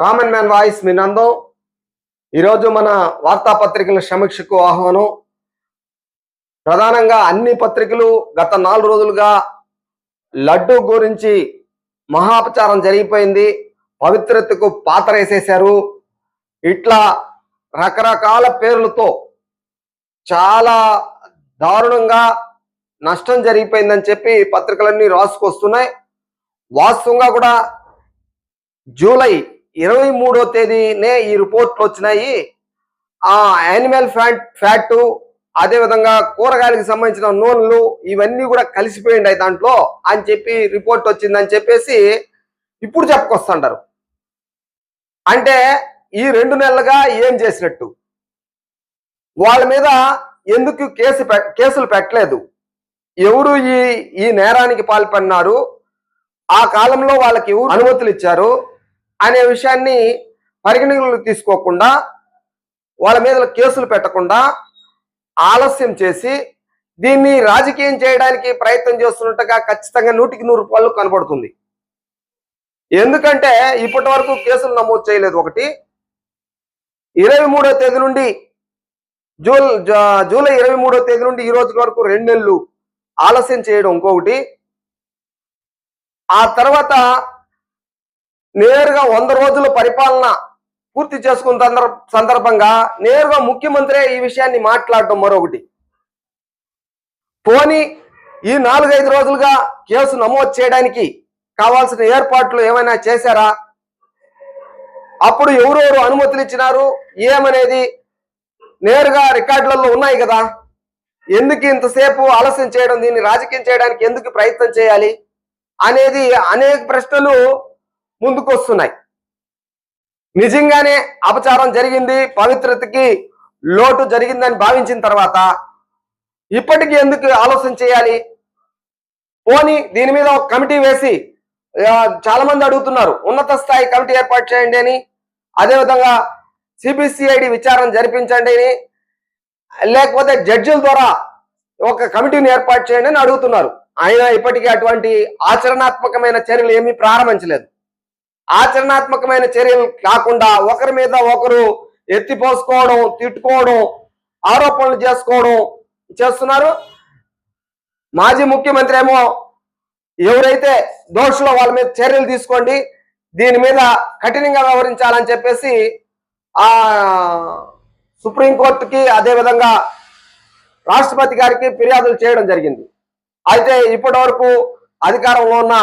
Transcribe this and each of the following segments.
Common man voice మీ నందం. ఈరోజు మన వార్తాపత్రికల సమీక్షకు ఆహ్వానం. ప్రధానంగా అన్ని పత్రికలు గత నాలుగు రోజులుగా లడ్డు గురించి మహాపచారం జరిగిపోయింది. పవిత్రతకు పాతరేసేశారు. ఇట్లా రకరకాల పేర్లతో చాలా దారుణంగా నష్టం జరిగిపోయిందని చెప్పి పత్రికలన్నీ రాసుకొస్తున్నాయి. వాస్తవంగా కూడా జూలై ఇరవై మూడో తేదీనే ఈ రిపోర్ట్లు వచ్చినాయి. ఆ యానిమల్ ఫ్యాట్ ఫ్యాట్ అదేవిధంగా కూరగాయలకు సంబంధించిన నూనెలు ఇవన్నీ కూడా కలిసిపోయిండాయి దాంట్లో అని చెప్పి రిపోర్ట్ వచ్చిందని చెప్పేసి ఇప్పుడు చెప్పుకొస్తుంటారు. అంటే ఈ రెండు నెలలుగా ఏం చేసినట్టు? వాళ్ళ మీద ఎందుకు కేసు పె- కేసులు పెట్టలేదు? ఎవరు ఈ ఈ నేరానికి పాల్పడినారు? ఆ కాలంలో వాళ్ళకి అనుమతులు ఇచ్చారు? అనే విషయాన్ని పరిగణనలు తీసుకోకుండా వాళ్ళ మీద కేసులు పెట్టకుండా ఆలస్యం చేసి దీన్ని రాజకీయం చేయడానికి ప్రయత్నం చేస్తున్నట్టుగా ఖచ్చితంగా నూటికి నూరు రూపాయలు కనబడుతుంది. ఎందుకంటే ఇప్పటి వరకు కేసులు నమోదు చేయలేదు ఒకటి. ఇరవై మూడో తేదీ నుండి జూల్ జా- జూలై ఇరవై మూడో తేదీ నుండి ఈ రోజు వరకు రెండు నెలలు ఆలస్యం చేయడం ఇంకొకటి. ఆ తర్వాత నేరుగా వంద రోజుల పరిపాలన పూర్తి చేసుకున్న సందర్భంగా నేరుగా ముఖ్యమంత్రి ఈ విషయాన్ని మాట్లాడడం మరొకటి. పోని ఈ నాలుగైదు రోజులుగా కేసు నమోదు చేయడానికి కావాల్సిన ఏర్పాట్లు ఏమైనా చేశారా? అప్పుడు ఎవరెవరు అనుమతులు ఇచ్చినారు? ఏమనేది నేరుగా రికార్డులలో ఉన్నాయి కదా. ఎందుకు ఇంతసేపు ఆలస్యం చేయడం దీన్ని రాజకీయం చేయడానికి ఎందుకు ప్రయత్నం చేయాలి? అనేది అనేక ప్రశ్నలు ముందుకొస్తున్నాయి. నిజంగానే అపచారం జరిగింది పవిత్రతకి లోటు జరిగిందని భావించిన తర్వాత ఇప్పటికీ ఎందుకు ఆలోచన చేయాలి? పోని దీని మీద ఒక కమిటీ వేసి చాలా మంది అడుగుతున్నారు ఉన్నత స్థాయి కమిటీ ఏర్పాటు చేయండి అని. అదేవిధంగా సిబిసిఐడి విచారణ జరిపించండి అని. లేకపోతే జడ్జిల ద్వారా ఒక కమిటీని ఏర్పాటు చేయండి అని అడుగుతున్నారు. ఆయన ఇప్పటికీ అటువంటి ఆచరణాత్మకమైన చర్యలు ఏమీ ప్రారంభించలేదు. ఆచరణాత్మకమైన చర్యలు కాకుండా ఒకరి మీద ఒకరు ఎత్తిపోసుకోవడం తిట్టుకోవడం ఆరోపణలు చేసుకోవడం చేస్తున్నారు. మాజీ ముఖ్యమంత్రి ఏమో ఎవరైతే దోషులో వాళ్ళ మీద చర్యలు తీసుకోండి దీని మీద కఠినంగా వ్యవహరించాలని చెప్పేసి ఆ సుప్రీంకోర్టుకి అదేవిధంగా రాష్ట్రపతి గారికి ఫిర్యాదులు చేయడం జరిగింది. అయితే ఇప్పటి వరకు అధికారంలో ఉన్న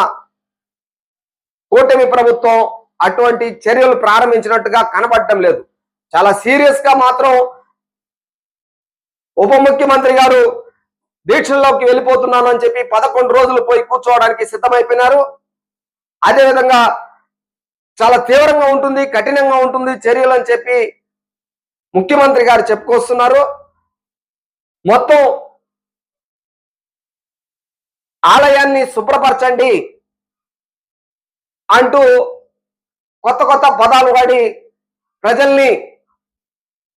కూటమి ప్రభుత్వం అటువంటి చర్యలు ప్రారంభించినట్టుగా కనబడటం లేదు. చాలా సీరియస్గా మాత్రం ఉప ముఖ్యమంత్రి గారు దీక్షల్లోకి వెళ్ళిపోతున్నాను అని చెప్పి పదకొండు రోజులు పోయి కూర్చోవడానికి సిద్ధమైపోయినారు. అదేవిధంగా చాలా తీవ్రంగా ఉంటుంది కఠినంగా ఉంటుంది చర్యలు అని చెప్పి ముఖ్యమంత్రి గారు చెప్పుకొస్తున్నారు. మొత్తం ఆలయాన్ని శుభ్రపరచండి అంటూ కొత్త కొత్త పదాలు వాడి ప్రజల్ని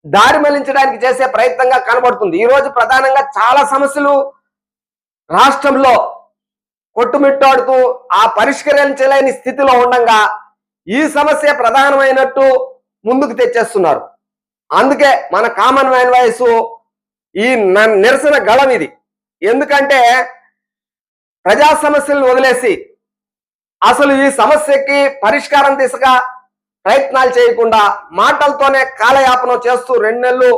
దారి మళ్ళించడానికి చేసే ప్రయత్నంగా కనబడుతుంది. ఈరోజు ప్రధానంగా చాలా సమస్యలు రాష్ట్రంలో కొట్టుమిట్టాడుతూ ఆ పరిష్కరించలేని స్థితిలో ఉండగా ఈ సమస్య ప్రధానమైనట్టు ముందుకు తెచ్చేస్తున్నారు. అందుకే మన కామన్ మ్యాన్ వాయిస్ ఈ నిరసన గళం ఇది. ఎందుకంటే ప్రజా సమస్యలను వదిలేసి అసలు ఈ సమస్యకి పరిష్కారం దిశగా ప్రయత్నాలు చేయకుండా మాటలతోనే కాలయాపన చేస్తూ రెండు నెలలు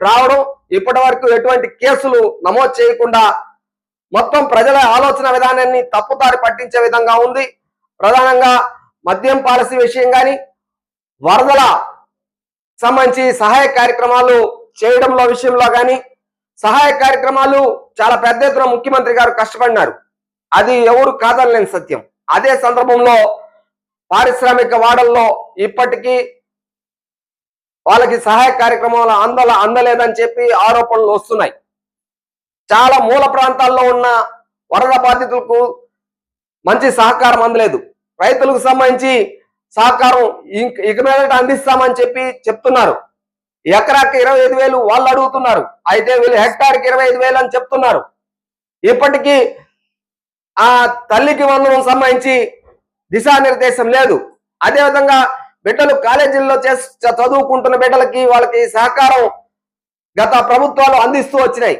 రావడం ఇప్పటి వరకు ఎటువంటి కేసులు నమోదు చేయకుండా మొత్తం ప్రజల ఆలోచన విధానాన్ని తప్పుదారి పట్టించే విధంగా ఉంది. ప్రధానంగా మద్యం పాలసీ విషయం కానీ వరదల సంబంధించి సహాయ కార్యక్రమాలు చేయడంలో విషయంలో కానీ సహాయ కార్యక్రమాలు చాలా పెద్ద ఎత్తున ముఖ్యమంత్రి గారు కష్టపడినారు. అది ఎవరు కాదనలేని సత్యం. అదే సందర్భంలో పారిశ్రామిక వాడల్లో ఇప్పటికీ వాళ్ళకి సహాయ కార్యక్రమాలు అందల అందలేదని చెప్పి ఆరోపణలు వస్తున్నాయి. చాలా మూల ప్రాంతాల్లో ఉన్న వరద బాధితులకు మంచి సహకారం అందలేదు. రైతులకు సంబంధించి సహకారం ఇక మీదట అందిస్తామని చెప్పి చెప్తున్నారు. ఎకరాకి ఇరవై ఐదు వేలు వాళ్ళు అడుగుతున్నారు. అయితే వీళ్ళు హెక్టార్కి ఇరవై ఐదు వేలు అని చెప్తున్నారు. ఇప్పటికీ ఆ తల్లికి వందనం సంబంధించి దిశానిర్దేశం లేదు. అదేవిధంగా బిడ్డలు కాలేజీల్లో చేస్ చదువుకుంటున్న బిడ్డలకి వాళ్ళకి సహకారం గత ప్రభుత్వాలు అందిస్తూ వచ్చినాయి.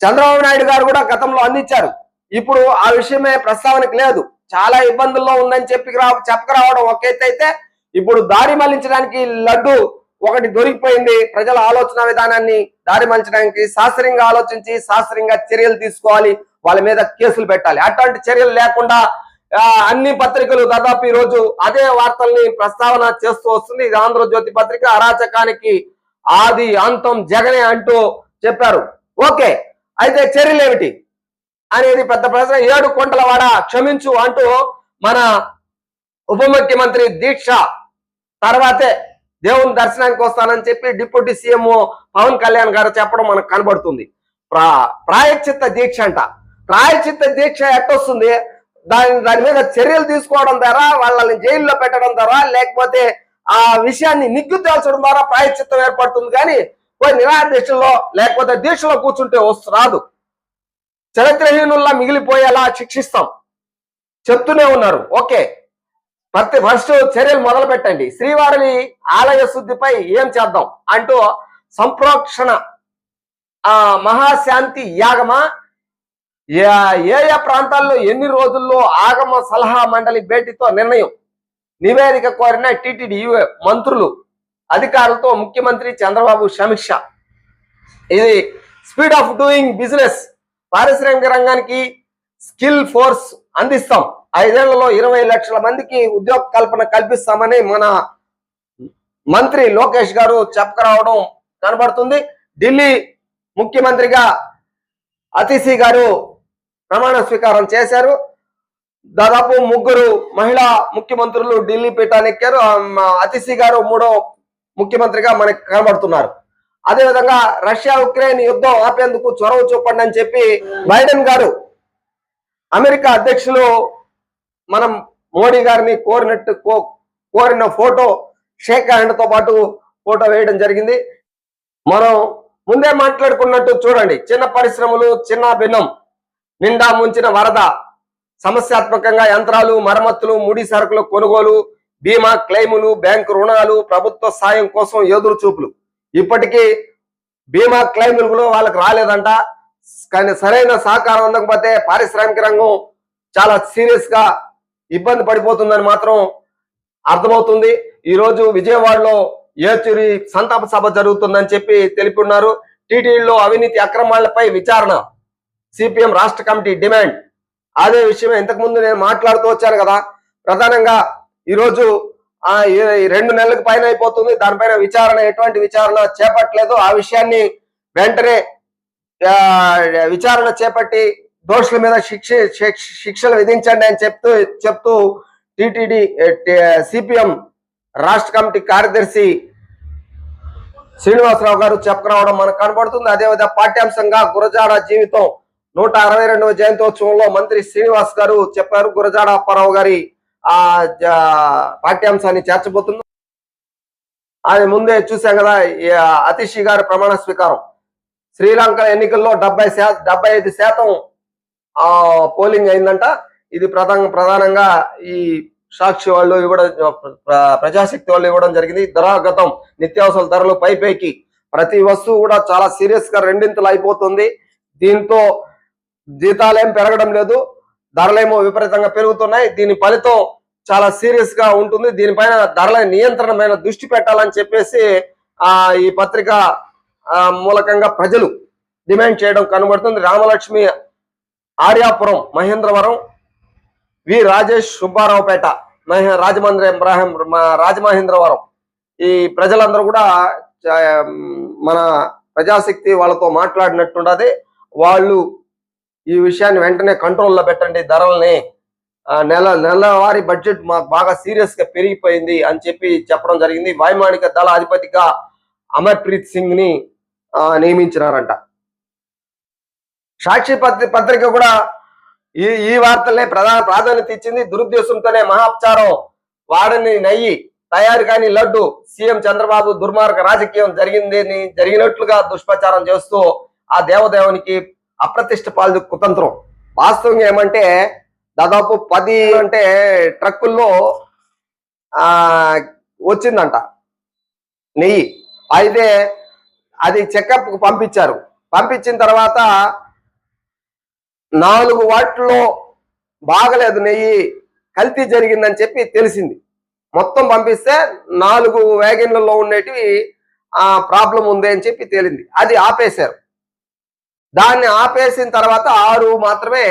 చంద్రబాబు నాయుడు గారు కూడా గతంలో అందించారు. ఇప్పుడు ఆ విషయమే ప్రస్తావనకు లేదు. చాలా ఇబ్బందుల్లో ఉందని చెప్పి చెప్పకరావడం ఒక అయితే ఇప్పుడు దారి మళ్ళించడానికి లడ్డు ఒకటి దొరికిపోయింది. ప్రజల ఆలోచన విధానాన్ని దారి మళ్ళించడానికి శాస్త్రీయంగా ఆలోచించి శాస్త్రీయంగా చర్యలు తీసుకోవాలి. వాళ్ళ మీద కేసులు పెట్టాలి. అటువంటి చర్యలు లేకుండా అన్ని పత్రికలు దాదాపు ఈ రోజు అదే వార్తల్ని ప్రస్తావన చేస్తూ వస్తుంది. ఇది ఆంధ్రజ్యోతి పత్రిక అరాచకానికి ఆది అంతం జగనే అంటూ చెప్పారు. ఓకే అయితే చర్యలు ఏమిటి అనేది పెద్ద ప్రశ్న. ఏడు కొండలవాడ క్షమించు అంటూ మన ఉప ముఖ్యమంత్రి దీక్ష తర్వాతే దేవుని దర్శనానికి వస్తానని చెప్పి డిప్యూటీ సీఎం పవన్ కళ్యాణ్ గారు చెప్పడం మనకు కనబడుతుంది. ప్రా ప్రాయశ్చిత్త దీక్ష అంట. ప్రాయశ్చిత్త దీక్ష ఎట్టొస్తుంది? దాని దాని మీద చర్యలు తీసుకోవడం ద్వారా వాళ్ళని జైల్లో పెట్టడం ద్వారా లేకపోతే ఆ విషయాన్ని నిగ్గు తేల్చడం ద్వారా ప్రాయశ్చిత్తం ఏర్పడుతుంది. కానీ పోయి నిరాహార లేకపోతే దీక్షలో కూర్చుంటే వస్తు రాదు. చరిత్రహీనుల్లా మిగిలిపోయేలా శిక్షిస్తాం. చెప్తూనే ఉన్నారు. ఓకే. ప్రతి ఫస్ట్ చర్యలు మొదలు పెట్టండి శ్రీవారి ఆలయ శుద్ధిపై ఏం చేద్దాం? అంటూ సంప్రోక్షణ ఆ మహాశాంతి యాగమా ఏ- ఏ ప్రాంతాల్లో ఎన్ని రోజుల్లో ఆగమ సలహా మండలి భేటీతో నిర్ణయం? నివేదిక కోరిన టిటిడి మంత్రులు అధికారులతో ముఖ్యమంత్రి చంద్రబాబు సమీక్ష. ఇది స్పీడ్ ఆఫ్ డూయింగ్ బిజినెస్ పారిశ్రామిక రంగానికి స్కిల్ ఫోర్స్ అందిస్తాం. ఐదేళ్ళలో ఇరవై లక్షల మందికి ఉద్యోగ కల్పన కల్పిస్తామని మన మంత్రి లోకేష్ గారు చెప్పకరావడం కనబడుతుంది. ఢిల్లీ ముఖ్యమంత్రిగా అతిశి గారు ప్రమాణ స్వీకారం చేశారు. దాదాపు ముగ్గురు మహిళా ముఖ్యమంత్రులు ఢిల్లీ పీఠాన్ని ఎక్కారు. ఆ, అతిశి గారు మూడో ముఖ్యమంత్రిగా మనకి కనబడుతున్నారు. అదేవిధంగా రష్యా ఉక్రెయిన్ యుద్ధం ఆపేందుకు చొరవ చూపండి అని చెప్పి బైడెన్ గారు అమెరికా అధ్యక్షులు మనం మోడీ గారిని కోరినట్టు కో- కోరిన ఫోటో షేక్ హ్యాండ్తో పాటు ఫోటో వేయడం జరిగింది. మనం ముందే మాట్లాడుకున్నట్టు చూడండి. చిన్న పరిశ్రమలు చిన్న భిన్నం. నిండా ముంచిన వరద సమస్యాత్మకంగా యంత్రాలు మరమ్మతులు ముడి సరుకుల కొనుగోలు బీమా క్లెయిములు బ్యాంకు రుణాలు ప్రభుత్వ సాయం కోసం ఎదురు చూపులు ఇప్పటికీ బీమా క్లెయిములు వాళ్ళకి రాలేదంట. కానీ సరైన సహకారం అందకపోతే పారిశ్రామిక రంగం చాలా సీరియస్గా ఇబ్బంది పడిపోతుందని మాత్రం అర్థమవుతుంది. ఈరోజు విజయవాడలో ఏచూరి సంతాప సభ జరుగుతుందని చెప్పి తెలిపి ఉన్నారు టీటీడీలో అవినీతి అక్రమాలపై విచారణ. సిపిఎం రాష్ట్ర కమిటీ డిమాండ్. అదే విషయం ఇంతకు ముందు నేను మాట్లాడుతూ వచ్చాను కదా ప్రధానంగా ఈరోజు ఈ- రెండు నెలలకు పైన అయిపోతుంది దానిపైన విచారణ ఎటువంటి విచారణ చేపట్టలేదు ఆ విషయాన్ని వెంటనే విచారణ చేపట్టి దోషుల మీద శిక్ష శిక్ష- శిక్షలు విధించండి అని చెప్తూ చెప్తూ టిటిడి సిపిఎం రాష్ట్ర కమిటీ కార్యదర్శి శ్రీనివాసరావు గారు చెప్పుకురావడం మనకు కనబడుతుంది. అదేవిధంగా పాఠ్యాంశంగా గురజాడ జీవితం నూట అరవై రెండవ జయంతోత్సవంలో మంత్రి శ్రీనివాస్ గారు చెప్పారు గురజాడ అప్పారావు గారి ఆ జ- పాఠ్యాంశాన్ని చేర్చబోతున్నారు అది ముందే చూసాం కదా ఈ అతిషి గారి ప్రమాణ స్వీకారం. శ్రీలంక ఎన్నికల్లో డెబ్బై డెబ్బై ఐదు శాతం ఆ పోలింగ్ అయిందంట. ఇది ప్రధాన ప్రధానంగా ఈ సాక్షి వాళ్ళు ఇవ్వడం ప్రజాశక్తి వాళ్ళు ఇవ్వడం జరిగింది. ధరాగతం నిత్యావసర ధరలు పై పైకి ప్రతి వస్తువు కూడా చాలా సీరియస్గా రెండింతలు అయిపోతుంది. దీంతో జీతాలేం పెరగడం లేదు ధరలేమో విపరీతంగా పెరుగుతున్నాయి. దీని ఫలితం చాలా సీరియస్గా ఉంటుంది. దీనిపైన ధరల నియంత్రణమైన దృష్టి పెట్టాలని చెప్పేసి ఆ ఈ పత్రిక ఆ, మూలకంగా ప్రజలు డిమాండ్ చేయడం కనబడుతుంది. రామలక్ష్మి ఆర్యాపురం మహేంద్రవరం వి. రాజేష్ సుబ్బారావుపేట మహే రాజమండ్రి ఇబ్రాహిం రాజమహేంద్రవరం. ఈ ప్రజలందరూ కూడా మన ప్రజాశక్తి వాళ్ళతో మాట్లాడినట్టున్నది వాళ్ళు ఈ విషయాన్ని వెంటనే కంట్రోల్లో పెట్టండి. ధరల్ని నెల నెలవారీ బడ్జెట్ మాకు బాగా సీరియస్గా పెరిగిపోయింది అని చెప్పి చెప్పడం జరిగింది. వైమానిక దళ అధిపతిగా అమర్ప్రీత్ సింగ్ని నియమించినారంట. సాక్షి పత్రి పత్రిక కూడా ఈ ఈ వార్తలనే ప్రధాన ప్రాధాన్యత ఇచ్చింది. దురుద్దేశంతోనే మహాపచారం వాడని నయ్యి తయారు కాని లడ్డు సీఎం చంద్రబాబు దుర్మార్గ రాజకీయం జరిగిందని జరిగినట్లుగా దుష్ప్రచారం చేస్తూ ఆ దేవదేవునికి అప్రతిష్ట పాలు కుతంత్రం. వాస్తవంగా ఏమంటే దాదాపు పది అంటే ట్రక్కుల్లో వచ్చిందంట నెయ్యి. అయితే అది చెకప్ పంపించారు. పంపించిన తర్వాత నాలుగు వాటిలో బాగలేదు నెయ్యి. కల్తీ జరిగిందని చెప్పి తెలిసింది. మొత్తం పంపిస్తే నాలుగు వ్యాగన్లలో ఉండేటివి ప్రాబ్లం ఉంది అని చెప్పి తేలింది. అది ఆపేశారు. దాన్ని ఆపేసిన తర్వాత ఆరు మాత్రమే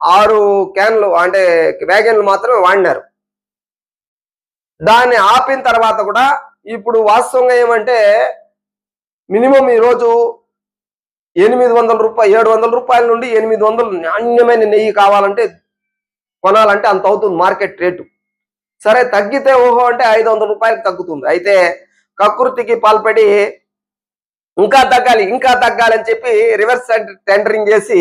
ఆరు క్యాన్లు అంటే వ్యాగన్లు మాత్రమే వాడినారు. దాన్ని ఆపిన తర్వాత కూడా ఇప్పుడు వాస్తవంగా ఏమంటే మినిమం ఈరోజు ఎనిమిది వందల రూపాయలు ఏడు వందల రూపాయల నుండి ఎనిమిది వందలు నాణ్యమైన నెయ్యి కావాలంటే కొనాలంటే అంత అవుతుంది మార్కెట్ రేటు. సరే తగ్గితే ఓహో అంటే ఐదు వందల రూపాయలకు తగ్గుతుంది. అయితే కకృతికి పాల్పడి ఇంకా తగ్గాలి ఇంకా తగ్గాలి అని చెప్పి రివర్స్ టెండరింగ్ చేసి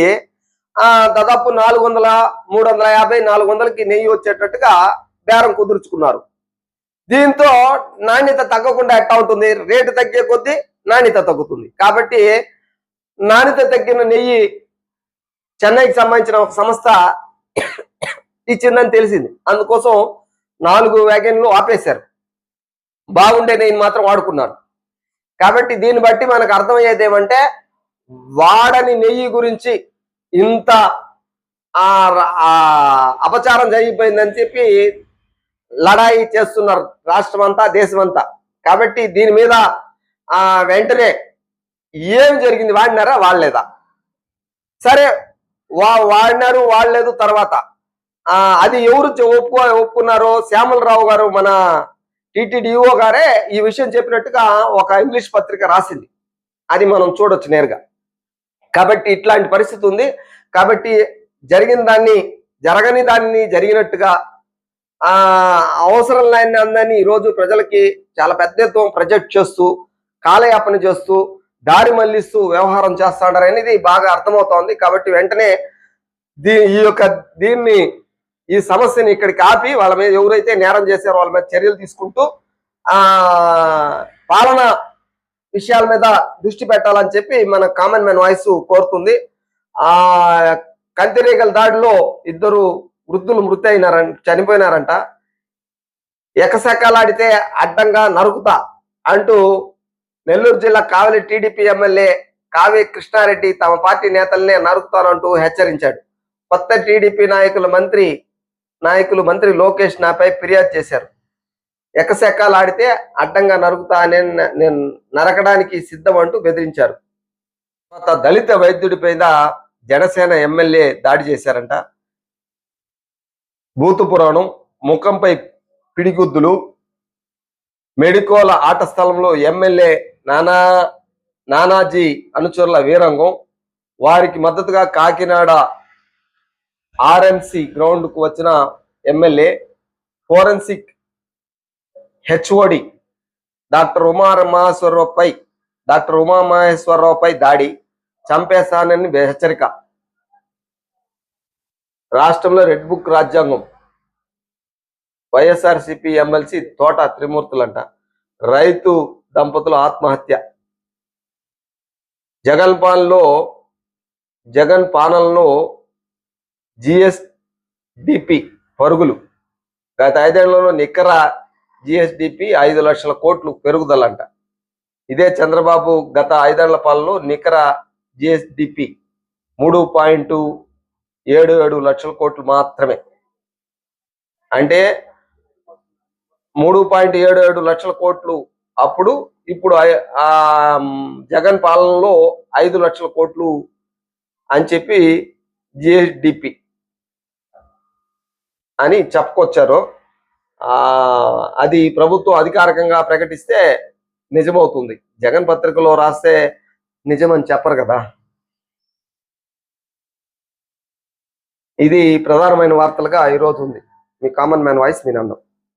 ఆ దాదాపు నాలుగు వందల మూడు వందల యాభై నాలుగు వందలకి నెయ్యి వచ్చేటట్టుగా బేరం కుదుర్చుకున్నారు. దీంతో నాణ్యత తగ్గకుండా ఎట్టా ఉంటుంది? రేటు తగ్గే కొద్దీ నాణ్యత తగ్గుతుంది. కాబట్టి నాణ్యత తగ్గిన నెయ్యి చెన్నైకి సంబంధించిన ఒక సంస్థ ఇచ్చిందని తెలిసింది. అందుకోసం నాలుగు వ్యాగన్లు ఆపేశారు. బాగుండే నెయ్యిని మాత్రం వాడుకున్నారు. కాబట్టి దీన్ని బట్టి మనకు అర్థమయ్యేది ఏమంటే వాడని నెయ్యి గురించి ఇంత ఆ అపచారం జరిగిపోయిందని చెప్పి లడాయి చేస్తున్నారు రాష్ట్రం అంతా దేశమంతా. కాబట్టి దీని మీద ఆ వెంటనే ఏం జరిగింది వాడినారా వాడలేదా? సరే వా వాడినారు వాడలేదు తర్వాత. ఆ అది ఎవరు ఒప్పుకో ఒప్పుకున్నారో శ్యామలరావు గారు మన టిటిడిఓ గారే ఈ విషయం చెప్పినట్టుగా ఒక ఇంగ్లీష్ పత్రిక రాసింది. అది మనం చూడొచ్చు నేరుగా. కాబట్టి ఇట్లాంటి పరిస్థితి ఉంది. కాబట్టి జరిగిన దాన్ని జరగని దాన్ని జరిగినట్టుగా అవసరం లేని అందరినీ ఈరోజు ప్రజలకి చాలా పెద్ద ఎత్తున ప్రొజెక్ట్ చేస్తూ కాలయాపన చేస్తూ దారి మళ్ళిస్తూ వ్యవహారం చేస్తాడారు అనేది బాగా అర్థమవుతోంది. కాబట్టి వెంటనే దీ ఈ యొక్క దీన్ని ఈ సమస్యని ఇక్కడికి ఆపి వాళ్ళ మీద ఎవరైతే నేరం చేశారో వాళ్ళ మీద చర్యలు తీసుకుంటూ ఆ పాలన విషయాల మీద దృష్టి పెట్టాలని చెప్పి మన కామన్ మ్యాన్ వాయిస్ కోరుతుంది. ఆ కంతిరేగల దాడిలో ఇద్దరు వృద్ధులు మృతి అయినారంట చనిపోయినారంట. ఎకసెక్కలాడితే అడ్డంగా నరుకుతా అంటూ నెల్లూరు జిల్లా కావలి టీడీపీ ఎమ్మెల్యే కావే కృష్ణారెడ్డి తమ పార్టీ నేతలనే నరుకుతానంటూ హెచ్చరించాడు. కొత్త టీడీపీ నాయకుల మంత్రి నాయకులు మంత్రి లోకేష్ నాపై ఫిర్యాదు చేశారు. ఎకసెక్కలాడితే అడ్డంగా నరుకుతా నేను నేను నరకడానికి సిద్ధం అంటూ బెదిరించారు. తర్వాత దళిత వైద్యుడి మీద జనసేన ఎమ్మెల్యే దాడి చేశారంట. భూతు పురాణం ముఖంపై పిడిగుద్దులు మెడికోల ఆట స్థలంలో ఎమ్మెల్యే నానా నానాజీ అనుచరుల వీరంగం వారికి మద్దతుగా కాకినాడ ఆర్ఎంసి గ్రౌండ్కు వచ్చిన MLA forensic HOD doctor Uma మహేశ్వరరావుపై doctor Uma మహేశ్వరరావుపై దాడి చంపేస్తానని హెచ్చరిక. రాష్ట్రంలో రెడ్ బుక్ రాజ్యాంగం వైఎస్ఆర్సిపి ఎమ్మెల్సీ తోట త్రిమూర్తులంట. రైతు దంపతుల ఆత్మహత్య. జగన్ పాలనలో జగన్ పాలనలో జిఎస్డిపి పరుగులు. గత ఐదేళ్ళలో నికర జిఎస్డిపి ఐదు లక్షల కోట్లు పెరుగుదలంట. ఇదే చంద్రబాబు గత ఐదేళ్ళ పాలనలో నికర జిఎస్డిపి మూడు పాయింట్ ఏడు ఏడు లక్షల కోట్లు మాత్రమే. అంటే మూడు పాయింట్ ఏడు ఏడు లక్షల కోట్లు అప్పుడు ఇప్పుడు జగన్ పాలనలో ఐదు లక్షల కోట్లు అని చెప్పి జిఎస్డిపి అని చెప్పుకొచ్చారు. ఆ అది ప్రభుత్వం అధికారికంగా ప్రకటిస్తే నిజమవుతుంది. జగన్ పత్రికలో రాస్తే నిజమని చెప్పరు కదా. ఇది ప్రధానమైన వార్తలుగా ఈరోజు ఉంది. మీ కామన్ మ్యాన్ వాయిస్ మీ నందం.